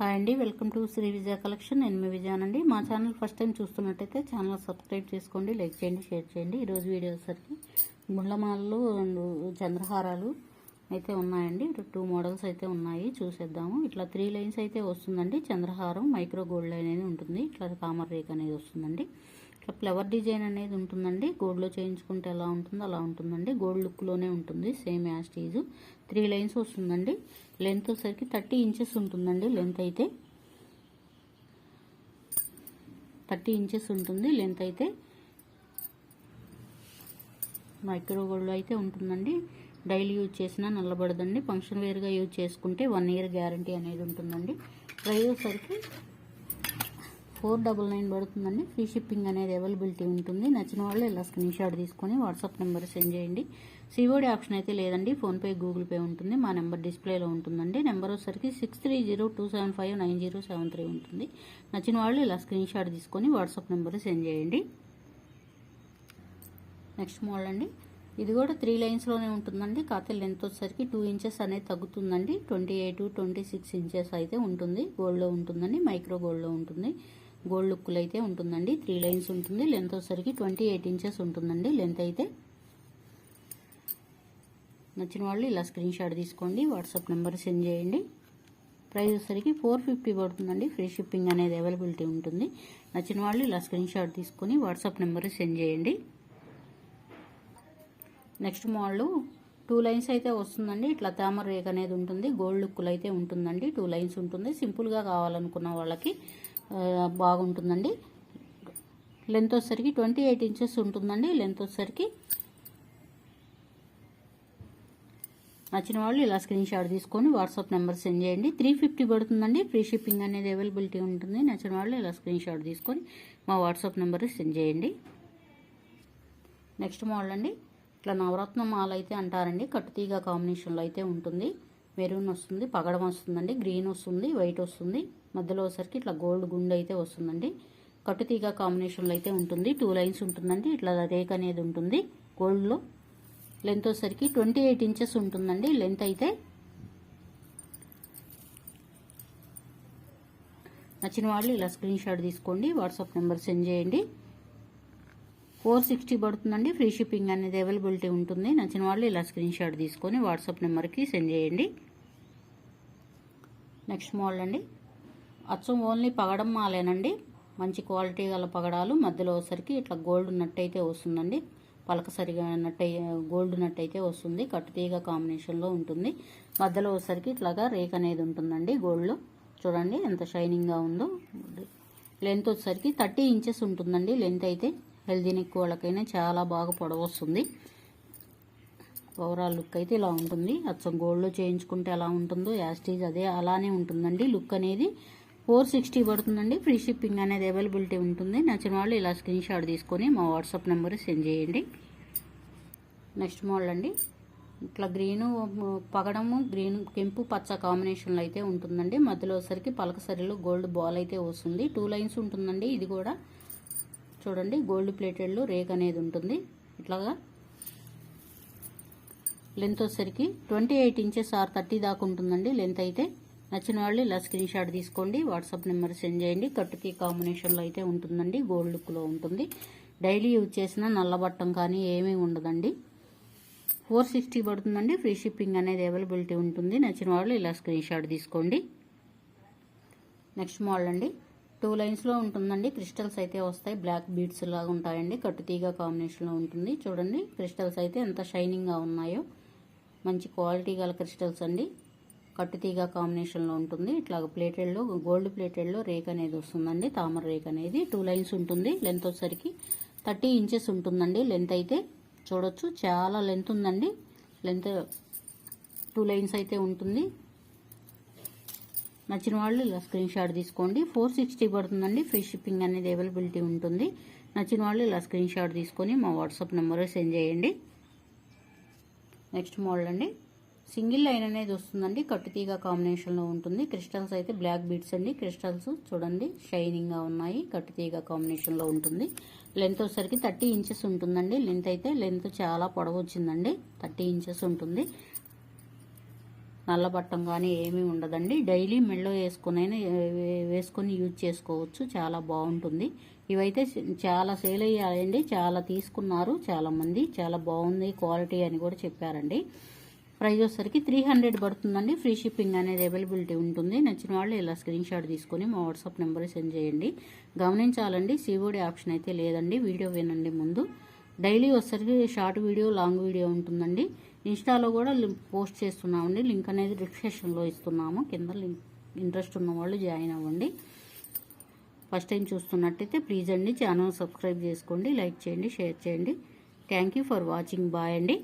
Hi అండి welcome to Sri Vijaya collection. నేను మీ విజయానండి మా ఛానల్ ఫస్ట్ టైం చూస్తున్నట్టయితే ఛానల్ సబ్స్క్రైబ్ చేసుకోండి లైక్ చేయండి షేర్ చేయండి. ఈరోజు వీడియో వచ్చేసరికి గుండ్లమాలలు రెండు చంద్రహారాలు అయితే ఉన్నాయండి. టూ మోడల్స్ అయితే ఉన్నాయి చూసేద్దాము. ఇట్లా త్రీ లైన్స్ అయితే వస్తుందండి. చంద్రహారం మైక్రో గోల్డ్ లైన్ అనేది ఉంటుంది. ఇట్లా కామర్ రేక్ అనేది వస్తుందండి. ఇట్లా ఫ్లవర్ డిజైన్ అనేది ఉంటుందండి. గోల్డ్లో చేయించుకుంటే ఎలా ఉంటుందో అలా ఉంటుందండి. గోల్డ్ లుక్లోనే ఉంటుంది. సేమ్ యాస్టీజ్ త్రీ లైన్స్ వస్తుందండి. లెంత్ వచ్చేసరికి థర్టీ ఇంచెస్ ఉంటుందండి. లెంత్ అయితే థర్టీ ఇంచెస్ ఉంటుంది. లెంత్ అయితే మైక్రో గోల్డ్ అయితే ఉంటుందండి. డైలీ యూజ్ చేసినా నల్లబడదండి. ఫంక్షన్ వేర్గా యూజ్ చేసుకుంటే వన్ ఇయర్ గ్యారంటీ అనేది ఉంటుందండి. ప్రైస్ వచ్చేసరికి ఫోర్ డబల్ నైన్ పడుతుందండి. ఫ్రీ షిప్పింగ్ అనేది అవైలబిలిటీ ఉంటుంది. నచ్చిన వాళ్ళు ఇలా స్క్రీన్ షాట్ తీసుకొని వాట్సాప్ నెంబర్ సెండ్ చేయండి. సిఓడి ఆప్షన్ అయితే లేదండి. ఫోన్పే గూగుల్ పే ఉంటుంది. మా నెంబర్ డిస్ప్లేలో ఉంటుందండి. నెంబర్ వచ్చేసరికి six three zero two seven five nine zero seven three ఉంటుంది. నచ్చిన వాళ్ళు ఇలా స్క్రీన్ షాట్ తీసుకొని వాట్సాప్ నెంబర్ సెండ్ చేయండి. నెక్స్ట్ మోడల్ అండి. ఇది కూడా త్రీ లైన్స్లోనే ఉంటుందండి. కాకపోతే లెంత్ వచ్చేసరికి టూ ఇంచెస్ అనేది తగ్గుతుందండి. Twenty eight twenty six inches అయితే ఉంటుంది. గోల్డ్లో ఉంటుందండి. మైక్రో గోల్డ్లో ఉంటుంది. గోల్డ్ లుక్లో అయితే ఉంటుందండి. త్రీ లైన్స్ ఉంటుంది. లెంత్ వచ్చేసరికి ట్వంటీ ఎయిట్ ఇంచెస్ ఉంటుందండి. లెంత్ అయితే నచ్చిన వాళ్ళు ఇలా స్క్రీన్ షాట్ తీసుకోండి. వాట్సాప్ నెంబర్ సెండ్ చేయండి. ప్రైస్ వచ్చేసరికి ఫోర్ ఫిఫ్టీ పడుతుందండి. ఫ్రీ షిప్పింగ్ అనేది అవైలబిలిటీ ఉంటుంది. నచ్చిన వాళ్ళు ఇలా స్క్రీన్ షాట్ తీసుకొని వాట్సాప్ నెంబర్ సెండ్ చేయండి. నెక్స్ట్ మోడల్ టూ లైన్స్ అయితే వస్తుందండి. ఇట్లా తామర రేఖ అనేది ఉంటుంది. గోల్డ్ లుక్లు అయితే ఉంటుందండి. టూ లైన్స్ ఉంటుంది. సింపుల్గా కావాలనుకున్న వాళ్ళకి బాగుంటుందండి. లెంత్ వచ్చేసరికి ట్వంటీ ఎయిట్ ఇంచెస్ ఉంటుందండి. లెంత్ వచ్చేసరికి నచ్చిన వాళ్ళు ఇలా స్క్రీన్ షాట్ తీసుకొని వాట్సాప్ నెంబర్ సెండ్ చేయండి. త్రీ ఫిఫ్టీ పడుతుందండి. ఫ్రీ షిప్పింగ్ అనేది అవైలబిలిటీ ఉంటుంది. నచ్చిన వాళ్ళు ఇలా స్క్రీన్ షాట్ తీసుకొని మా వాట్సాప్ నెంబర్ సెండ్ చేయండి. నెక్స్ట్ మోడల్ అండి. ఇట్లా నవరత్న మాల అయితే అంటారండి. కట్టుతీగ కాంబినేషన్లో అయితే ఉంటుంది. మెరూన్ వస్తుంది పగడం వస్తుందండి. గ్రీన్ వస్తుంది వైట్ వస్తుంది. మధ్యలో వచ్చరికి ఇట్లా గోల్డ్ గుండె అయితే వస్తుందండి. కట్టుతీగ కాంబినేషన్లో అయితే ఉంటుంది. టూ లైన్స్ ఉంటుందండి. ఇట్లా రేక్ అనేది ఉంటుంది గోల్డ్లో లెంత్ వచ్చేసరికి ట్వంటీ ఎయిట్ ఇంచెస్ ఉంటుందండి. లెంత్ అయితే నచ్చిన వాళ్ళు ఇలా స్క్రీన్ షాట్ తీసుకోండి. వాట్సాప్ నెంబర్ సెండ్ చేయండి. ఫోర్ సిక్స్టీ పడుతుందండి. ఫ్రీ షిప్పింగ్ అనేది అవైలబిలిటీ ఉంటుంది. నచ్చిన వాళ్ళు ఇలా స్క్రీన్ షాట్ తీసుకొని వాట్సాప్ నెంబర్కి సెండ్ చేయండి. నెక్స్ట్ మోడల్ అండి. అచ్చం ఓన్లీ పగడం మాలేనండి. మంచి క్వాలిటీ గల పగడాలు. మధ్యలో వచ్చరికి ఇట్లా గోల్డ్ నట్ అయితే వస్తుందండి. పలక సరిగా నట్ గోల్డ్ నట్ అయితే వస్తుంది. కట్టుతీగ కాంబినేషన్లో ఉంటుంది. మధ్యలో వచ్చరికి ఇట్లాగా రేక్ అనేది ఉంటుందండి గోల్డ్లో. చూడండి ఎంత షైనింగ్గా ఉందో. లెంత్ వచ్చేసరికి థర్టీ ఇంచెస్ ఉంటుందండి లెంత్ అయితే. హెల్దీ నెక్ వాళ్ళకైనా చాలా బాగా పొడవు వస్తుంది. ఓవరాల్ లుక్ అయితే ఇలా ఉంటుంది. అచ్చం గోల్డ్లో చేయించుకుంటే ఎలా ఉంటుందో యాస్టీజ్ అదే అలానే ఉంటుందండి లుక్ అనేది. ఫోర్ సిక్స్టీ పడుతుందండి. ఫ్రీ షిప్పింగ్ అనేది అవైలబిలిటీ ఉంటుంది. నచ్చిన వాళ్ళు ఇలా స్క్రీన్ షాట్ తీసుకొని మా వాట్సాప్ నెంబర్ సెండ్ చేయండి. నెక్స్ట్ మోడల్ అండి. ఇట్లా గ్రీను పగడము గ్రీన్ కెంపు పచ్చ కాంబినేషన్లో అయితే ఉంటుందండి. మధ్యలో వచ్చరికి పలక సరిలో గోల్డ్ బాల్ అయితే వస్తుంది. టూ లైన్స్ ఉంటుందండి. ఇది కూడా చూడండి గోల్డ్ ప్లేటెడ్లో రేక్ అనేది ఉంటుంది. ఇట్లాగా లెంత్ వచ్చేసరికి twenty eight inches or thirty దాకా ఉంటుందండి లెంత్ అయితే. నచ్చిన వాళ్ళు ఇలా స్క్రీన్ షాట్ తీసుకోండి వాట్సాప్ నెంబర్ సెండ్ చేయండి. కట్టుకి కాంబినేషన్లో అయితే ఉంటుందండి గోల్డ్ లుక్లో ఉంటుంది. డైలీ యూజ్ చేసిన నల్లబట్టం కానీ ఏమీ ఉండదండి. ఫోర్ సిక్స్టీ పడుతుందండి ఫ్రీ షిప్పింగ్ అనేది అవైలబిలిటీ ఉంటుంది. నచ్చిన వాళ్ళు ఇలా స్క్రీన్ షాట్ తీసుకోండి. నెక్స్ట్ మోడల్ అండి. టూ లైన్స్లో ఉంటుందండి క్రిస్టల్స్ అయితే వస్తాయి బ్లాక్ బీడ్స్ లాగా ఉంటాయండి. కట్టుతీగ కాంబినేషన్లో ఉంటుంది. చూడండి క్రిస్టల్స్ అయితే ఎంత షైనింగ్గా ఉన్నాయో. మంచి క్వాలిటీ గల క్రిస్టల్స్ అండి. కట్టుతీగ కాంబినేషన్లో ఉంటుంది. ఇట్లా ప్లేటెడ్లో గోల్డ్ ప్లేటెడ్లో రేక్ అనేది వస్తుందండి. తామర రేక్ అనేది టూ లైన్స్ ఉంటుంది. లెంత్ వచ్చేసరికి థర్టీ ఇంచెస్ ఉంటుందండి. లెంత్ అయితే చూడొచ్చు. చాలా లెంత్ ఉందండి. లెంత్ టూ లైన్స్ అయితే ఉంటుంది. నచ్చిన వాళ్ళు ఇలా స్క్రీన్ షాట్ తీసుకోండి. ఫోర్ సిక్స్టీ పడుతుందండి. ఫ్రీ షిప్పింగ్ అనేది అవైలబిలిటీ ఉంటుంది. నచ్చిన వాళ్ళు ఇలా స్క్రీన్ షాట్ తీసుకొని మా వాట్సాప్ నెంబర్ సెండ్ చేయండి. నెక్స్ట్ మోడల్ అండి. సింగిల్ లైన్ అనేది వస్తుందండి. కట్టుతీగ కాంబినేషన్లో ఉంటుంది. క్రిస్టల్స్ అయితే బ్లాక్ బీడ్స్ అండి. క్రిస్టల్స్ చూడండి. షైనింగ్గా ఉన్నాయి. కట్టుతీగ కాంబినేషన్లో ఉంటుంది. లెంత్ వచ్చేసరికి థర్టీ ఇంచెస్ ఉంటుందండి. లెంత్ అయితే లెంత్ చాలా పొడవు వచ్చిందండి థర్టీ ఇంచెస్ ఉంటుంది. నల్లబట్టం కానీ ఏమీ ఉండదండి. డైలీ మెళ్ళో వేసుకునైనా వేసుకొని యూజ్ చేసుకోవచ్చు. చాలా బాగుంటుంది. ఇవైతే చాలా సేల్ అయ్యాయండి. చాలా తీసుకున్నారు. చాలా మంది. చాలా బాగుంది క్వాలిటీ అని కూడా చెప్పారండి. ప్రైస్ వచ్చేసరికి త్రీ హండ్రెడ్ పడుతుందండి. ఫ్రీ షిప్పింగ్ అనేది అవైలబిలిటీ ఉంటుంది. నచ్చిన వాళ్ళు ఇలా స్క్రీన్ షాట్ తీసుకొని మా వాట్సాప్ నెంబర్ సెండ్ చేయండి. గమనించాలండి సీఓడి ఆప్షన్ అయితే లేదండి. వీడియో వినండి ముందు. డైలీ వచ్చేసరికి షార్ట్ వీడియో లాంగ్ వీడియో ఉంటుందండి. ఇన్స్టాలో కూడా పోస్ట్ చేస్తున్నామండి. లింక్ అనేది డిస్క్రిప్షన్లో ఇస్తున్నాము. కింద లింక్ ఇంట్రెస్ట్ ఉన్న వాళ్ళు జాయిన్ అవ్వండి. ఫస్ట్ టైం చూస్తున్నట్టయితే ప్లీజ్ అండి ఛానల్ సబ్స్క్రైబ్ చేసుకోండి లైక్ చేయండి షేర్ చేయండి. Thank you for watching bye అండి.